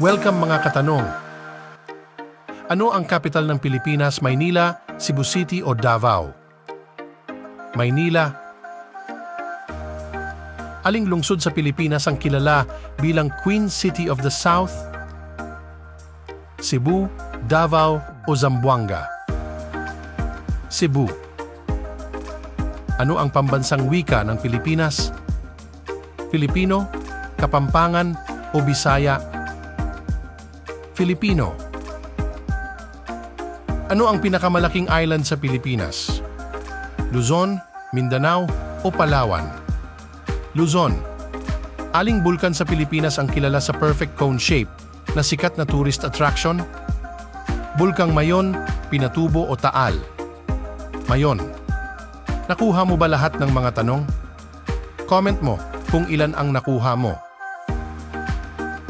Welcome mga katanong. Ano ang kapital ng Pilipinas, Maynila, Cebu City o Davao? Maynila. Aling lungsod sa Pilipinas ang kilala bilang Queen City of the South? Cebu, Davao o Zamboanga? Cebu. Ano ang pambansang wika ng Pilipinas? Filipino, Kapampangan o Bisaya? Filipino. Ano ang pinakamalaking island sa Pilipinas? Luzon, Mindanao o Palawan? Luzon. Aling bulkan sa Pilipinas ang kilala sa perfect cone shape na sikat na tourist attraction? Bulkang Mayon, Pinatubo o Taal? Mayon. Nakuha mo ba lahat ng mga tanong? Comment mo kung ilan ang nakuha mo.